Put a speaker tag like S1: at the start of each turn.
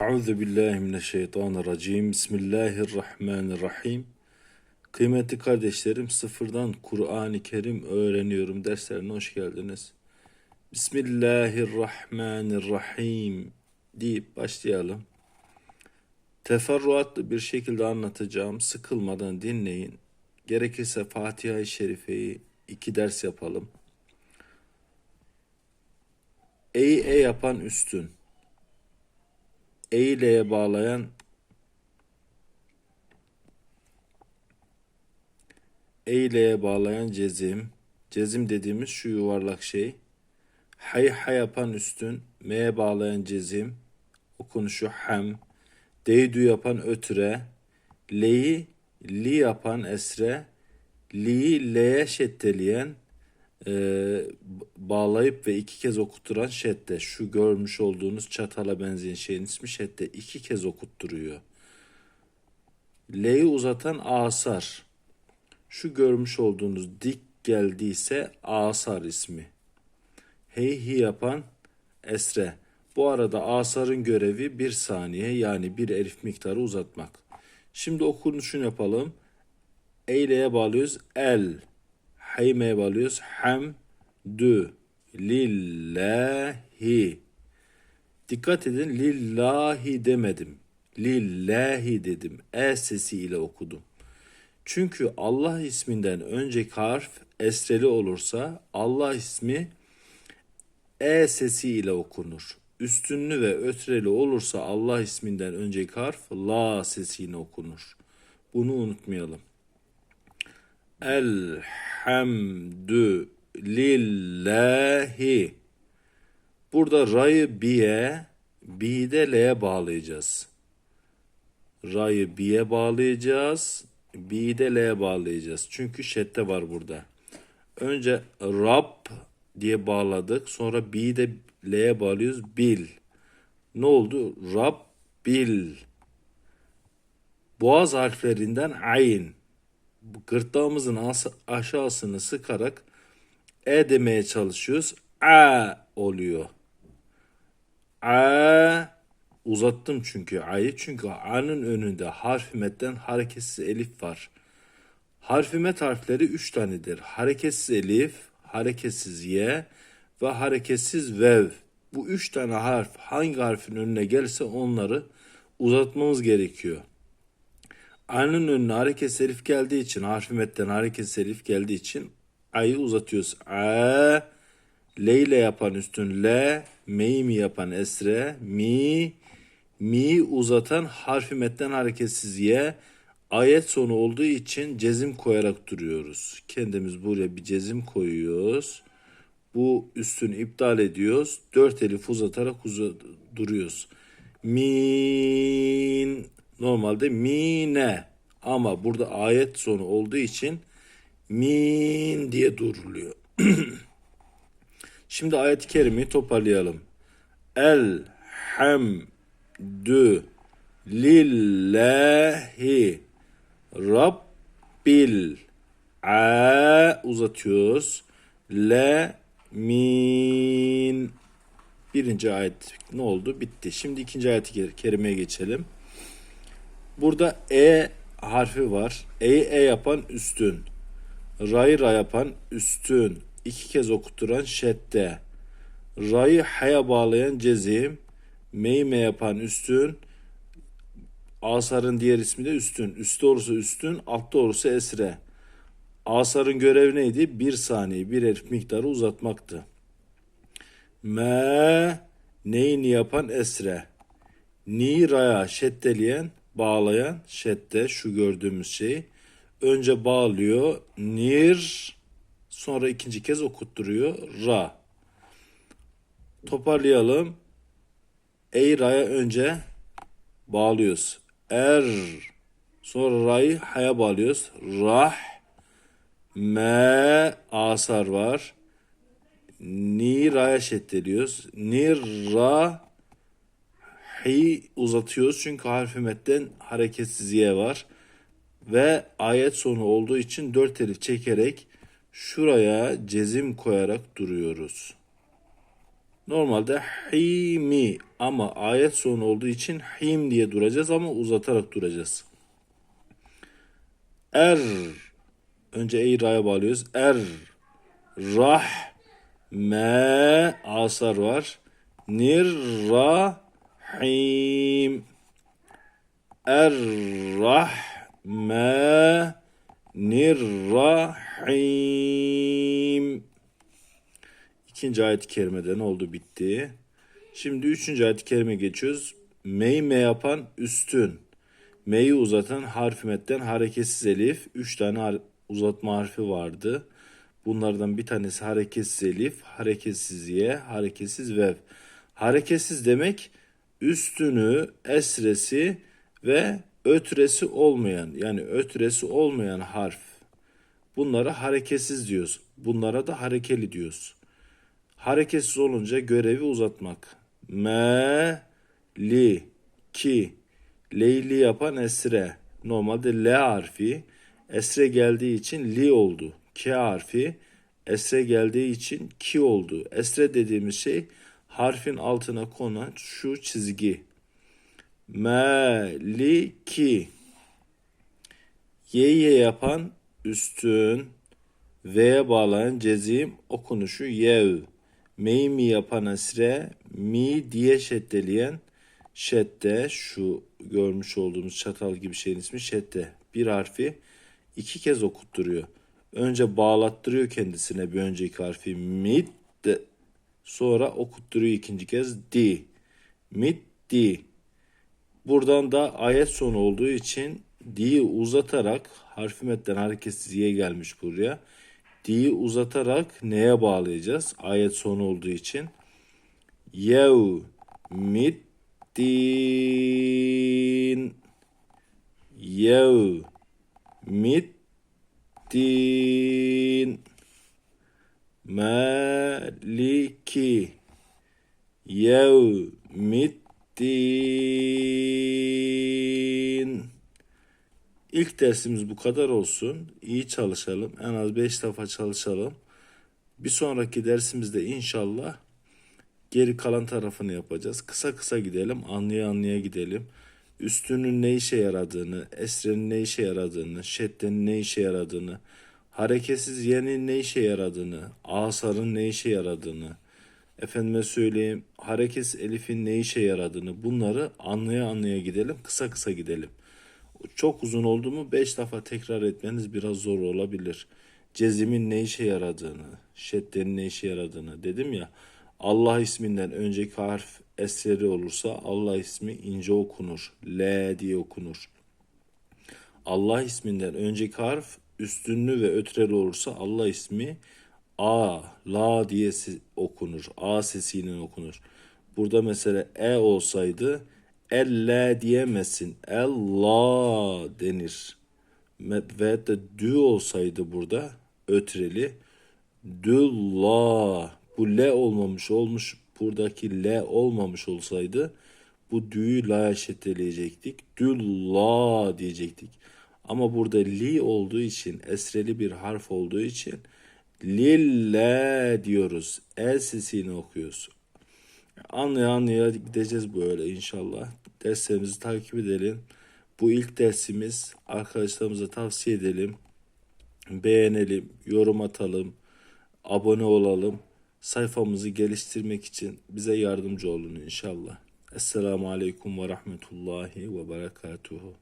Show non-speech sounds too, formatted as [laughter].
S1: Euzu billahi mineşşeytanirracim. Bismillahirrahmanirrahim. Kıymetli kardeşlerim, sıfırdan Kur'an-ı Kerim öğreniyorum derslerine hoş geldiniz. Bismillahirrahmanirrahim deyip başlayalım. Teferruatlı bir şekilde anlatacağım. Sıkılmadan dinleyin. Gerekirse Fatiha-i Şerife'yi iki ders yapalım. Ey e yapan üstün. Eyleye bağlayan eyleye bağlayan cezim. Cezim dediğimiz şu yuvarlak şey. Hay hay yapan üstün, m'ye bağlayan cezim. Okunuşu hem. Deydu yapan ötüre. Le'yi li yapan esre. Li'yi le'ye şeddeleyen e, bağlayıp ve iki kez okutturan şedde. Şu görmüş olduğunuz çatala benzeyen şeyin ismi şedde. iki kez okutturuyor. L'yi uzatan asar. Şu görmüş olduğunuz dik geldiyse asar ismi. Heyhi yapan esre. Bu arada asarın görevi bir saniye yani bir elif miktarı uzatmak. Şimdi okunuşunu yapalım. Eyleye bağlıyoruz. El. Hayme'ye bağlıyoruz. Ham. Dü. Lillahi. Dikkat edin lillahi demedim. Lillahi dedim. E sesiyle okudum. Çünkü Allah isminden önceki harf esreli olursa Allah ismi e sesiyle okunur. Üstünlü ve ötreli olursa Allah isminden önceki harf la sesiyle okunur. Bunu unutmayalım. Elhamdü lillahi. Burada ra'yı bi'ye, bi'yi de l'ye bağlayacağız. Ra'yı bi'ye bağlayacağız, bi'yi de l'ye bağlayacağız. Çünkü şedde var burada. Önce Rab diye bağladık. Sonra bi'yi de l'ye bağlıyoruz. Bil. Ne oldu? Rab bil. Boğaz harflerinden ayn gırtlağımızın aşağısını sıkarak e demeye çalışıyoruz. A oluyor. A uzattım çünkü A'yı çünkü A'nın önünde harfi metten hareketsiz elif var. Harfi met harfleri üç tanedir. Hareketsiz elif, hareketsiz ye ve hareketsiz vev. Bu üç tane harf hangi harfin önüne gelirse onları uzatmamız gerekiyor. A'nın önüne hareket elif geldiği için harfi metten hareket elif geldiği için A'yı uzatıyoruz. A Leyle yapan üstün le, me'yi mi yapan esre, mi, mi uzatan harfi metten hareketsiz ye, ayet sonu olduğu için cezim koyarak duruyoruz. Kendimiz buraya bir cezim koyuyoruz. Bu üstünü iptal ediyoruz. Dört elif uzatarak uzat duruyoruz. Min normalde mine ama burada ayet sonu olduğu için min diye duruluyor. [clears throat] Şimdi ayet-i kerimeyi toparlayalım. El hamdü lillahi rabbil a uzatıyoruz. Le min birinci ayet ne oldu? Bitti. Şimdi ikinci ayet-i kerimeye geçelim. Burada e harfi var. E'yi e yapan üstün. Ra'yı ra yapan üstün. İki kez okutturan şedde. Ra'yı ha'ya bağlayan cezim. Me'yi me yapan üstün. Asarın diğer ismi de üstün. Üstte olursa üstün, altta olursa esre. Asarın görevi neydi? Bir saniye, bir elif miktarı uzatmaktı. Me neyini yapan esre. Ni raya şeddeleyen bağlayan şedde şu gördüğümüz şey. Önce bağlıyor nir sonra ikinci kez okutturuyor ra. Toparlayalım. Ey ra'ya önce bağlıyoruz. Er sonra ra'yı ha'ya bağlıyoruz. Rah me asar var. Ni ra'ya şeddeliyoruz. Nir ra hi uzatıyoruz çünkü harfi metten hareketsizliğe var. Ve ayet sonu olduğu için dört elif çekerek şuraya cezim koyarak duruyoruz. Normalde himi ama ayet sonu olduğu için him diye duracağız ama uzatarak duracağız. Er önce ey ra'ya bağlıyoruz. Er rah me asar var. Nir ra rahim İkinci ayet-i kerimede ne oldu bitti. Şimdi üçüncü ayet-i kerime geçiyoruz. Mey me yapan üstün. Me'yi uzatan harf metten hareketsiz elif. Üç tane har- uzatma harfi vardı. Bunlardan bir tanesi hareketsiz elif, hareketsiz ye, hareketsiz vev. Hareketsiz demek üstünü, esresi ve ötresi olmayan yani ötresi olmayan harf. Bunlara hareketsiz diyoruz. Bunlara da harekeli diyoruz. Hareketsiz olunca görevi uzatmak. Me, li, ki, leyli yapan esre. Normalde L harfi esre geldiği için li oldu. K harfi esre geldiği için ki oldu. Esre dediğimiz şey harfin altına konan şu çizgi. Meliki. Y'ye yapan üstün. V'ye bağlayan cezim okunuşu yev. Me'yi mi yapan esre, mi diye şeddeleyen şedde, şu görmüş olduğumuz çatal gibi şeyin ismi şedde. Bir harfi iki kez okutturuyor. Önce bağlattırıyor kendisine bir önceki harfi de, sonra okutturuyor ikinci kez di. Mid, di. Buradan da ayet sonu olduğu için di'yi uzatarak harfi metten hareketsizliğe gelmiş buraya. Di'yi uzatarak neye bağlayacağız? Ayet sonu olduğu için. Yev mittin Yev mittin Maliki Yev mittin İlk dersimiz bu kadar olsun. İyi çalışalım. En az 5 defa çalışalım. Bir sonraki dersimizde inşallah geri kalan tarafını yapacağız. Kısa kısa gidelim, anlaya anlaya gidelim. Üstünün ne işe yaradığını, esrenin ne işe yaradığını, şeddenin ne işe yaradığını, hareketsiz yenin ne işe yaradığını, asarın ne işe yaradığını, efendime söyleyeyim hareketsiz elifin ne işe yaradığını bunları anlaya anlaya gidelim, kısa kısa gidelim. Çok uzun oldu mu 5 defa tekrar etmeniz biraz zor olabilir. Cezimin ne işe yaradığını, şeddenin ne işe yaradığını dedim ya. Allah isminden önceki harf esreri olursa Allah ismi ince okunur. L diye okunur. Allah isminden önceki harf üstünlü ve ötreli olursa Allah ismi A, La diye okunur. A sesiyle okunur. Burada mesela E olsaydı Elle diyemezsin. Allah denir. Ve de dü olsaydı burada ötreli Düllah. Bu L olmamış olmuş. Buradaki L olmamış olsaydı bu dü'yü la'ya şeddeleyecektik. Düllah diyecektik. Ama burada li olduğu için, esreli bir harf olduğu için lille diyoruz. El sesini okuyoruz. Anlaya anlaya gideceğiz böyle inşallah. Derslerimizi takip edelim. Bu ilk dersimiz arkadaşlarımıza tavsiye edelim. Beğenelim, yorum atalım, abone olalım. Sayfamızı geliştirmek için bize yardımcı olun inşallah. Esselamu Aleyküm ve Rahmetullahi ve Berekatuhu.